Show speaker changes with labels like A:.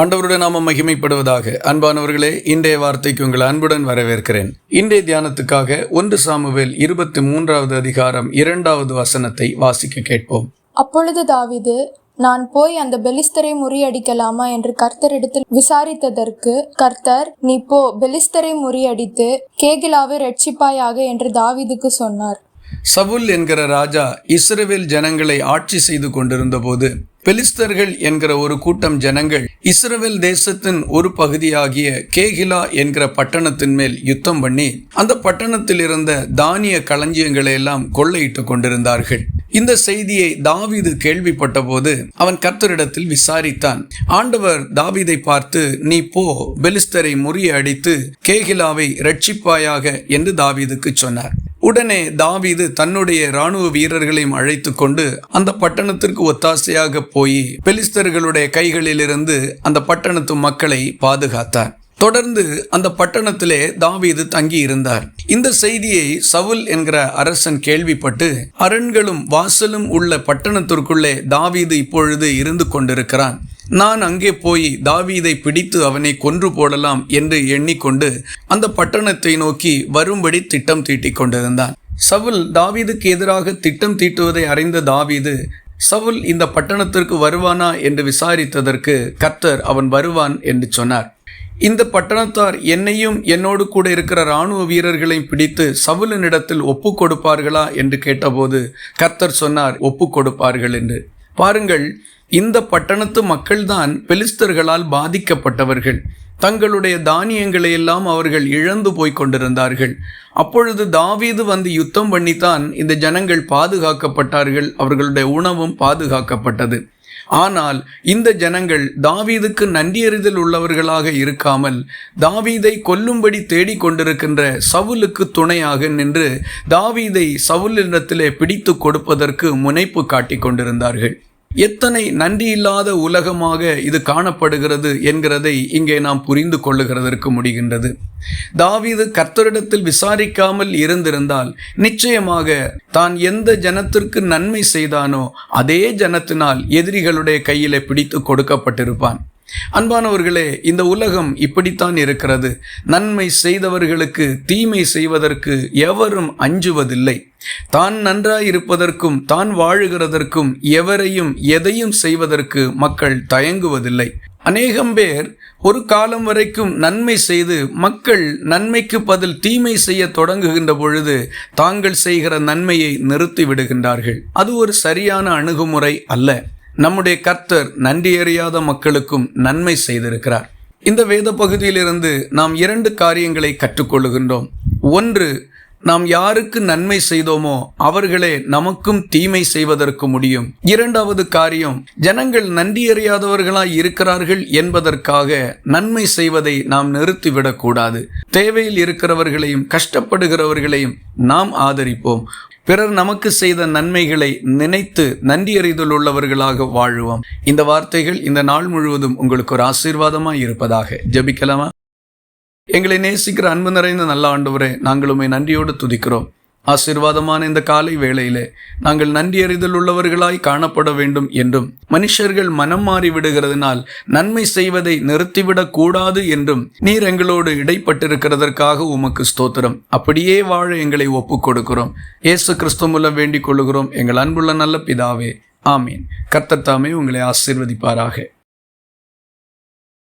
A: ஆண்டவருடன் நாம மகிமைப்படுவதாக. அன்பானவர்களே இன்றைய வார்த்தைக்கு உங்கள் அன்புடன் வரவேற்கிறேன். இன்றைய தியானத்துக்காக ஒன்று சாமுவேல் இருபத்தி மூன்றாவது அதிகாரம் இரண்டாவது வசனத்தை வாசிக்க கேட்போம்.
B: அப்பொழுது தாவிது நான் போய் அந்த பெலிஸ்தரை முறியடிக்கலாமா என்று கர்த்தரிடத்தில் விசாரித்ததற்கு கர்த்தர் நீ போ பெலிஸ்தரை முறியடித்து கேகிலாவை ரட்சிப்பாயாக என்று தாவிதுக்கு சொன்னார்.
A: சவுல் என்கிற ராஜா இஸ்ரேவேல் ஜனங்களை ஆட்சி செய்து கொண்டிருந்த போது பெலிஸ்தர்கள் என்கிற ஒரு கூட்டம் ஜனங்கள் இஸ்ரேவேல் தேசத்தின் ஒரு பகுதியாகிய கேகிலா என்கிற பட்டணத்தின் மேல் யுத்தம் பண்ணி அந்த பட்டணத்தில் இருந்த தானிய களஞ்சியங்களை எல்லாம் கொள்ளையிட்டு கொண்டிருந்தார்கள். இந்த செய்தியை தாவீது கேள்விப்பட்ட போது அவன் கர்த்தரிடத்தில் விசாரித்தான். ஆண்டவர் தாவீதை பார்த்து நீ போ பெலிஸ்தரை முறியடித்து கேகிலாவை ரட்சிப்பாயாக என்று தாவீதுக்கு சொன்னார். உடனே தாவீது தன்னுடைய இராணுவ வீரர்களையும் அழைத்து கொண்டு அந்த பட்டணத்திற்கு ஒத்தாசையாக போய் பெலிஸ்தர்களுடைய கைகளிலிருந்து அந்த பட்டணத்து மக்களை பாதுகாத்தார். தொடர்ந்து அந்த பட்டணத்திலே தாவீது தங்கி இருந்தார் இந்த செய்தியை சவுல் என்கிற அரசன் கேள்விப்பட்டு அரண்களும் வாசலும் உள்ள பட்டணத்திற்குள்ளே தாவீது இப்பொழுது இருந்து கொண்டிருக்கிறான். நான் அங்கே போய் தாவீதை பிடித்து அவனை கொன்று போடலாம் என்று எண்ணிக்கொண்டு அந்த பட்டணத்தை நோக்கி வரும்படி திட்டம் தீட்டிக் கொண்டிருந்தான். சவுல் தாவீதுக்கு எதிராக திட்டம் தீட்டுவதை அறிந்த தாவீது சவுல் இந்த பட்டணத்திற்கு வருவானா? என்று விசாரித்ததற்கு கர்த்தர் அவன் வருவான் என்று சொன்னார். இந்த பட்டணத்தார் என்னையும் என்னோடு கூட இருக்கிற இராணுவ வீரர்களையும் பிடித்து சவுலினிடத்தில் ஒப்பு கொடுப்பார்களா? என்று கேட்டபோது கர்த்தர் சொன்னார் ஒப்பு கொடுப்பார்கள் என்று. பாருங்கள் இந்த பட்டணத்து மக்கள்தான் பெலிஸ்தர்களால் பாதிக்கப்பட்டவர்கள். தங்களுடைய தானியங்களை எல்லாம் அவர்கள் இழந்து போய் கொண்டிருந்தார்கள். அப்பொழுது தாவீது வந்து யுத்தம் பண்ணித்தான் இந்த ஜனங்கள் பாதுகாக்கப்பட்டார்கள் அவர்களுடைய உணவும் பாதுகாக்கப்பட்டது. ஆனால் இந்த ஜனங்கள் தாவீதுக்கு நன்றியறிதல் உள்ளவர்களாக இருக்காமல் தாவீதை கொல்லும்படி தேடிக் கொண்டிருக்கின்ற சவுலுக்கு துணையாக நின்று தாவீதை சவுலிடத்திலே பிடித்து கொடுப்பதற்கு முனைப்பு காட்டிக் கொண்டிருந்தார்கள். எத்தனை நன்றி இல்லாத உலகமாக இது காணப்படுகிறது என்கிறதை இங்கே நாம் புரிந்து கொள்ளுகிறதற்கு முடிகின்றது. தாவீது கர்த்தரிடத்தில் விசாரிக்காமல் இருந்திருந்தால் நிச்சயமாக தான் எந்த ஜனத்திற்கு நன்மை செய்தானோ அதே ஜனத்தினால் எதிரிகளுடைய கையிலே பிடித்து கொடுக்கப்பட்டிருப்பான். அன்பானவர்களே இந்த உலகம் இப்படித்தான் இருக்கிறது. நன்மை செய்தவர்களுக்கு தீமை செய்வதற்கு எவரும் அஞ்சுவதில்லை. தான் நன்றாயிருப்பதற்கும் தான் வாழுகிறதற்கும் எவரையும் எதையும் செய்வதற்கு மக்கள் தயங்குவதில்லை. அநேகம் பேர் ஒரு காலம் வரைக்கும் நன்மை செய்து மக்கள் நன்மைக்கு பதில் தீமை செய்ய தொடங்குகின்ற பொழுது தாங்கள் செய்கிற நன்மையை நிறுத்தி விடுகின்றார்கள் அது ஒரு சரியான அணுகுமுறை அல்ல. நம்முடைய கர்த்தர் நன்றி அறியாத மக்களுக்கும் நன்மை செய்திருக்கிறார். இந்த வேத பகுதியிலிருந்து நாம் இரண்டு காரியங்களை கற்றுக்கொள்ளுகின்றோம். ஒன்று நாம் யாருக்கு நன்மை செய்தோமோ அவர்களே நமக்கும் தீமை செய்வதற்கு முடியும். இரண்டாவது காரியம் ஜனங்கள் நன்றியறியாதவர்களாய் இருக்கிறார்கள் என்பதற்காக நன்மை செய்வதை நாம் நிறுத்திவிடக்கூடாது தேவையில் இருக்கிறவர்களையும் கஷ்டப்படுகிறவர்களையும் நாம் ஆதரிப்போம். பிறர் நமக்கு செய்த நன்மைகளை நினைத்து நன்றியறிதல் உள்ளவர்களாக வாழுவோம். இந்த வார்த்தைகள் இந்த நாள் முழுவதும் உங்களுக்கு ஒரு ஆசீர்வாதமாக இருப்பதாக. ஜபிக்கலாமா? எங்களை நேசிக்கிற அன்பு நிறைந்த நல்ல ஆண்டவரே நாங்கள் உண்மை நன்றியோடு துதிக்கிறோம். ஆசீர்வாதமான இந்த காலை வேளையிலே நாங்கள் நன்றியறிதல் உள்ளவர்களாய் காணப்பட வேண்டும் என்றும் மனுஷர்கள் மனம் மாறி விடுகிறதுனால் நன்மை செய்வதை நிறுத்திவிடக் கூடாது என்றும் நீர் எங்களோடு இடைப்பட்டிருக்கிறதற்காக உமக்கு ஸ்தோத்திரம். அப்படியே வாழ எங்களை ஒப்புக் கொடுக்கிறோம். இயேசு கிறிஸ்து மூலம் வேண்டிக் கொள்கிறோம் எங்கள் அன்புள்ள நல்ல பிதாவே ஆமீன். கர்த்தத்தாமே உங்களை ஆசீர்வதிப்பாராக.